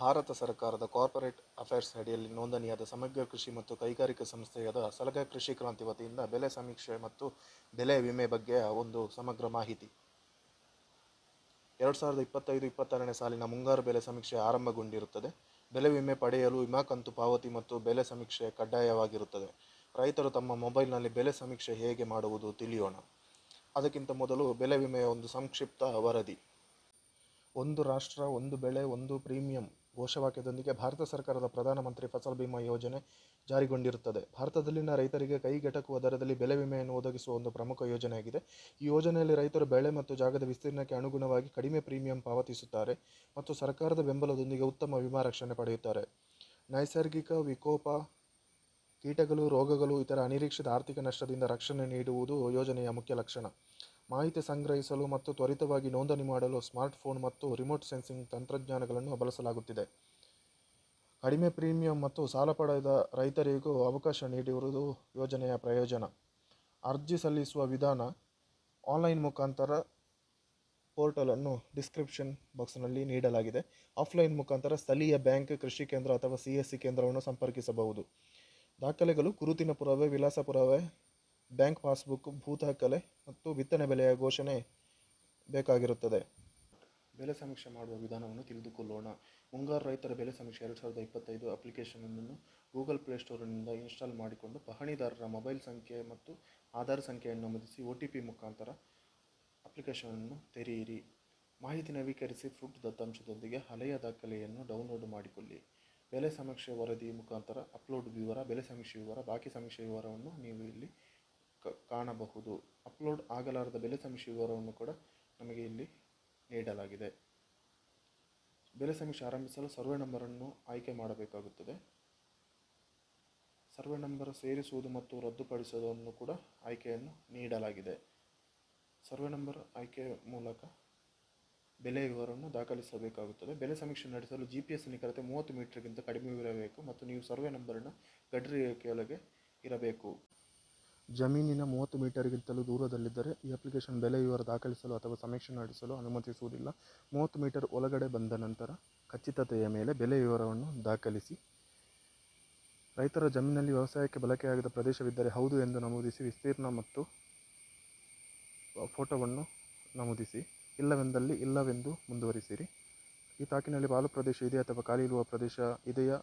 ಭಾರತ ಸರ್ಕಾರದ corporate affairs ಅಡಿಯಲ್ಲಿ ನೋಂದಣಿಯಾದ ಸಮಗ್ರ ಕೃಷಿ ಮತ್ತು ಕೈಗಾರಿಕಾ ಸಂಸ್ಥೆಯಾದ ಸಲಗ ಕೃಷಿ ಕ್ರಾಂತಿ ವತಿಯಿಂದ ಬೆಲೆ ಸಮೀಕ್ಷೆ ಮತ್ತು ಬೆಲೆ ವಿಮೆ ಬಗ್ಗೆ ಒಂದು ಸಮಗ್ರ ಮಾಹಿತಿ. ಎರಡು ಸಾವಿರದ ಇಪ್ಪತ್ತೈದು ಇಪ್ಪತ್ತಾರನೇ ಸಾಲಿನ ಮುಂಗಾರು ಬೆಲೆ ಸಮೀಕ್ಷೆ ಆರಂಭಗೊಂಡಿರುತ್ತದೆ. ಬೆಲೆ ವಿಮೆ ಪಡೆಯಲು ವಿಮಾ ಕಂತು ಪಾವತಿ ಮತ್ತು ಬೆಲೆ ಸಮೀಕ್ಷೆ ಕಡ್ಡಾಯವಾಗಿರುತ್ತದೆ. ರೈತರು ತಮ್ಮ ಮೊಬೈಲ್ನಲ್ಲಿ ಬೆಲೆ ಸಮೀಕ್ಷೆ ಹೇಗೆ ಮಾಡುವುದು ತಿಳಿಯೋಣ. ಅದಕ್ಕಿಂತ ಮೊದಲು ಬೆಲೆ ವಿಮೆಯ ಒಂದು ಸಂಕ್ಷಿಪ್ತ ವರದಿ. ಒಂದು ರಾಷ್ಟ್ರ, ಒಂದು ಬೆಳೆ, ಒಂದು ಪ್ರೀಮಿಯಂ ಘೋಷವಾಕ್ಯದೊಂದಿಗೆ ಭಾರತ ಸರ್ಕಾರದ ಪ್ರಧಾನಮಂತ್ರಿ ಫಸಲ್ ಬಿಮಾ ಯೋಜನೆ ಜಾರಿಗೊಂಡಿರುತ್ತದೆ. ಭಾರತದಲ್ಲಿನ ರೈತರಿಗೆ ಕೈಗೆಟಕುವ ದರದಲ್ಲಿ ಬೆಲೆ ವಿಮೆಯನ್ನು ಒದಗಿಸುವ ಒಂದು ಪ್ರಮುಖ ಯೋಜನೆಯಾಗಿದೆ. ಈ ಯೋಜನೆಯಲ್ಲಿ ರೈತರು ಬೆಳೆ ಮತ್ತು ಜಾಗದ ವಿಸ್ತೀರ್ಣಕ್ಕೆ ಅನುಗುಣವಾಗಿ ಕಡಿಮೆ ಪ್ರೀಮಿಯಂ ಪಾವತಿಸುತ್ತಾರೆ ಮತ್ತು ಸರ್ಕಾರದ ಬೆಂಬಲದೊಂದಿಗೆ ಉತ್ತಮ ವಿಮಾ ರಕ್ಷಣೆ ಪಡೆಯುತ್ತಾರೆ. ನೈಸರ್ಗಿಕ ವಿಕೋಪ, ಕೀಟಗಳು, ರೋಗಗಳು, ಇತರ ಅನಿರೀಕ್ಷಿತ ಆರ್ಥಿಕ ನಷ್ಟದಿಂದ ರಕ್ಷಣೆ ನೀಡುವುದು ಯೋಜನೆಯ ಮುಖ್ಯ ಲಕ್ಷಣ. ಮಾಹಿತಿ ಸಂಗ್ರಹಿಸಲು ಮತ್ತು ತ್ವರಿತವಾಗಿ ನೋಂದಣಿ ಮಾಡಲು ಸ್ಮಾರ್ಟ್ಫೋನ್ ಮತ್ತು ರಿಮೋಟ್ ಸೆನ್ಸಿಂಗ್ ತಂತ್ರಜ್ಞಾನಗಳನ್ನು ಬಳಸಲಾಗುತ್ತಿದೆ. ಕಡಿಮೆ ಪ್ರೀಮಿಯಂ ಮತ್ತು ಸಾಲ ಪಡೆದ ರೈತರಿಗೂ ಅವಕಾಶ ನೀಡಿರುವುದು ಯೋಜನೆಯ ಪ್ರಯೋಜನ. ಅರ್ಜಿ ಸಲ್ಲಿಸುವ ವಿಧಾನ ಆನ್ಲೈನ್ ಮುಖಾಂತರ ಪೋರ್ಟಲನ್ನು ಡಿಸ್ಕ್ರಿಪ್ಷನ್ ಬಾಕ್ಸ್ನಲ್ಲಿ ನೀಡಲಾಗಿದೆ. ಆಫ್ಲೈನ್ ಮುಖಾಂತರ ಸ್ಥಳೀಯ ಬ್ಯಾಂಕ್, ಕೃಷಿ ಕೇಂದ್ರ ಅಥವಾ ಸಿ ಎಸ್ ಸಿ ಕೇಂದ್ರವನ್ನು ಸಂಪರ್ಕಿಸಬಹುದು. ದಾಖಲೆಗಳು ಗುರುತಿನ ಪುರಾವೆ ವಿಳಾಸ ಪುರಾವೆ ಬ್ಯಾಂಕ್ ಪಾಸ್ಬುಕ್ ಭೂ ದಾಖಲೆ ಮತ್ತು ಬಿತ್ತನೆ ಬೆಲೆಯ ಘೋಷಣೆ ಬೇಕಾಗಿರುತ್ತದೆ. ಬೆಲೆ ಸಮೀಕ್ಷೆ ಮಾಡುವ ವಿಧಾನವನ್ನು ತಿಳಿದುಕೊಳ್ಳೋಣ. ಮುಂಗಾರು ರೈತರ ಬೆಲೆ ಸಮೀಕ್ಷೆ ಎರಡು ಸಾವಿರದ ಇಪ್ಪತ್ತೈದು ಅಪ್ಲಿಕೇಶನನ್ನು ಗೂಗಲ್ ಪ್ಲೇಸ್ಟೋರ್ನಿಂದ ಇನ್ಸ್ಟಾಲ್ ಮಾಡಿಕೊಂಡು ಪಹಣಿದಾರರ ಮೊಬೈಲ್ ಸಂಖ್ಯೆ ಮತ್ತು ಆಧಾರ್ ಸಂಖ್ಯೆಯನ್ನು ನಮೂದಿಸಿ ಒ ಟಿ ಪಿ ಮುಖಾಂತರ ಅಪ್ಲಿಕೇಶನನ್ನು ತೆರೆಯಿರಿ. ಮಾಹಿತಿ ನವೀಕರಿಸಿ ಫುಡ್ ದತ್ತಾಂಶದೊಂದಿಗೆ ಹಳೆಯ ದಾಖಲೆಯನ್ನು ಡೌನ್ಲೋಡ್ ಮಾಡಿಕೊಳ್ಳಿ. ಬೆಲೆ ಸಮೀಕ್ಷೆ ವರದಿ ಮುಖಾಂತರ ಅಪ್ಲೋಡ್ ವಿವರ, ಬೆಲೆ ಸಮೀಕ್ಷೆ ವಿವರ, ಬಾಕಿ ಸಮೀಕ್ಷೆ ವಿವರವನ್ನು ನೀವು ಇಲ್ಲಿ ಕಾಣಬಹುದು. ಅಪ್ಲೋಡ್ ಆಗಲಾರದ ಬೆಲೆ ಸಮೀಕ್ಷೆ ವಿವರವನ್ನು ಕೂಡ ನಮಗೆ ಇಲ್ಲಿ ನೀಡಲಾಗಿದೆ. ಬೆಲೆ ಸಮೀಕ್ಷೆ ಆರಂಭಿಸಲು ಸರ್ವೆ ನಂಬರನ್ನು ಆಯ್ಕೆ ಮಾಡಬೇಕಾಗುತ್ತದೆ. ಸರ್ವೆ ನಂಬರ್ ಸೇರಿಸುವುದು ಮತ್ತು ರದ್ದುಪಡಿಸುವುದನ್ನು ಕೂಡ ಆಯ್ಕೆಯನ್ನು ನೀಡಲಾಗಿದೆ. ಸರ್ವೆ ನಂಬರ್ ಆಯ್ಕೆ ಮೂಲಕ ಬೆಲೆ ವಿವರವನ್ನು ದಾಖಲಿಸಬೇಕಾಗುತ್ತದೆ. ಬೆಲೆ ಸಮೀಕ್ಷೆ ನಡೆಸಲು ಜಿ ಪಿ ಎಸ್ ನಿಖರತೆ ಮೂವತ್ತು ಮೀಟರ್ಗಿಂತ ಕಡಿಮೆ ಇರಬೇಕು ಮತ್ತು ನೀವು ಸರ್ವೆ ನಂಬರನ್ನು ಗಡಿ ರೇಖೆಯೊಳಗೆ ಇರಬೇಕು. ಜಮೀನಿನ ಮೂವತ್ತು ಮೀಟರ್ಗಿಂತಲೂ ದೂರದಲ್ಲಿದ್ದರೆ ಈ ಅಪ್ಲಿಕೇಶನ್ ಬೆಲೆ ವಿವರ ದಾಖಲಿಸಲು ಅಥವಾ ಸಮೀಕ್ಷೆ ನಡೆಸಲು ಅನುಮತಿಸುವುದಿಲ್ಲ. ಮೂವತ್ತು ಮೀಟರ್ ಒಳಗಡೆ ಬಂದ ನಂತರ ಖಚಿತತೆಯ ಮೇಲೆ ಬೆಲೆ ವಿವರವನ್ನು ದಾಖಲಿಸಿ. ರೈತರ ಜಮೀನಲ್ಲಿ ವ್ಯವಸಾಯಕ್ಕೆ ಬಳಕೆಯಾಗದ ಪ್ರದೇಶವಿದ್ದರೆ ಹೌದು ಎಂದು ನಮೂದಿಸಿ ವಿಸ್ತೀರ್ಣ ಮತ್ತು ಫೋಟೋವನ್ನು ನಮೂದಿಸಿ. ಇಲ್ಲವೆಂದಲ್ಲಿ ಇಲ್ಲವೆಂದು ಮುಂದುವರಿಸಿರಿ. ಈ ತಾಕಿನಲ್ಲಿ ಬಾಲು ಪ್ರದೇಶ ಇದೆಯಾ ಅಥವಾ ಖಾಲಿ ಇರುವ ಪ್ರದೇಶ ಇದೆಯಾ?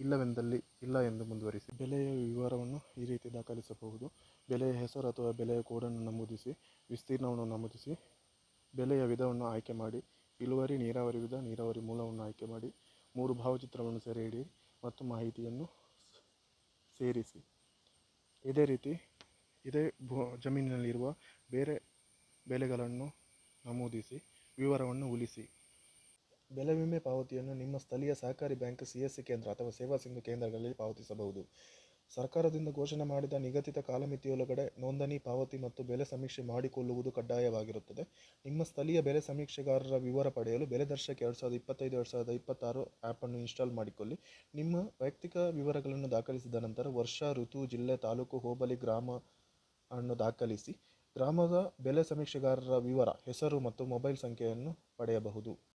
ಇಲ್ಲವೆಂದಲ್ಲಿ ಇಲ್ಲ ಎಂದು ಮುಂದುವರಿಸಿ. ಬೆಲೆಯ ವಿವರವನ್ನು ಈ ರೀತಿ ದಾಖಲಿಸಬಹುದು. ಬೆಲೆಯ ಹೆಸರು ಅಥವಾ ಬೆಲೆಯ ಕೋಡನ್ನು ನಮೂದಿಸಿ, ವಿಸ್ತೀರ್ಣವನ್ನು ನಮೂದಿಸಿ, ಬೆಲೆಯ ವಿಧವನ್ನು ಆಯ್ಕೆ ಮಾಡಿ, ಇಳುವರಿ, ನೀರಾವರಿ ವಿಧ, ನೀರಾವರಿ ಮೂಲವನ್ನು ಆಯ್ಕೆ ಮಾಡಿ, ಮೂರು ಭಾವಚಿತ್ರವನ್ನು ಸೆರೆ ಹಿಡಿ ಮತ್ತು ಮಾಹಿತಿಯನ್ನು ಸೇರಿಸಿ. ಇದೇ ರೀತಿ, ಇದೇ ಭೂ, ಜಮೀನಿನಲ್ಲಿರುವ ಬೇರೆ ಬೆಲೆಗಳನ್ನು ನಮೂದಿಸಿ, ವಿವರವನ್ನು ಉಳಿಸಿ. ಬೆಲೆ ವಿಮೆ ಪಾವತಿಯನ್ನು ನಿಮ್ಮ ಸ್ಥಳೀಯ ಸಹಕಾರಿ ಬ್ಯಾಂಕ್, ಸಿ ಎಸ್ ಸಿ ಕೇಂದ್ರ ಅಥವಾ ಸೇವಾ ಸಿಂಧು ಕೇಂದ್ರಗಳಲ್ಲಿ ಪಾವತಿಸಬಹುದು. ಸರ್ಕಾರದಿಂದ ಘೋಷಣೆ ಮಾಡಿದ ನಿಗದಿತ ಕಾಲಮಿತಿಯೊಳಗಡೆ ನೋಂದಣಿ, ಪಾವತಿ ಮತ್ತು ಬೆಲೆ ಸಮೀಕ್ಷೆ ಮಾಡಿಕೊಳ್ಳುವುದು ಕಡ್ಡಾಯವಾಗಿರುತ್ತದೆ. ನಿಮ್ಮ ಸ್ಥಳೀಯ ಬೆಲೆ ಸಮೀಕ್ಷೆಗಾರರ ವಿವರ ಪಡೆಯಲು ಬೆಲೆ ದರ್ಶಕ ಎರಡು ಸಾವಿರದ ಇಪ್ಪತ್ತೈದು, ಎರಡು ಸಾವಿರದ ಇಪ್ಪತ್ತಾರು ಆ್ಯಪನ್ನು ಇನ್ಸ್ಟಾಲ್ ಮಾಡಿಕೊಳ್ಳಿ. ನಿಮ್ಮ ವೈಯಕ್ತಿಕ ವಿವರಗಳನ್ನು ದಾಖಲಿಸಿದ ನಂತರ ವರ್ಷ, ಋತು, ಜಿಲ್ಲೆ, ತಾಲೂಕು, ಹೋಬಳಿ, ಗ್ರಾಮ ಅನ್ನು ದಾಖಲಿಸಿ ಗ್ರಾಮದ ಬೆಲೆ ಸಮೀಕ್ಷೆಗಾರರ ವಿವರ, ಹೆಸರು ಮತ್ತು ಮೊಬೈಲ್ ಸಂಖ್ಯೆಯನ್ನು ಪಡೆಯಬಹುದು.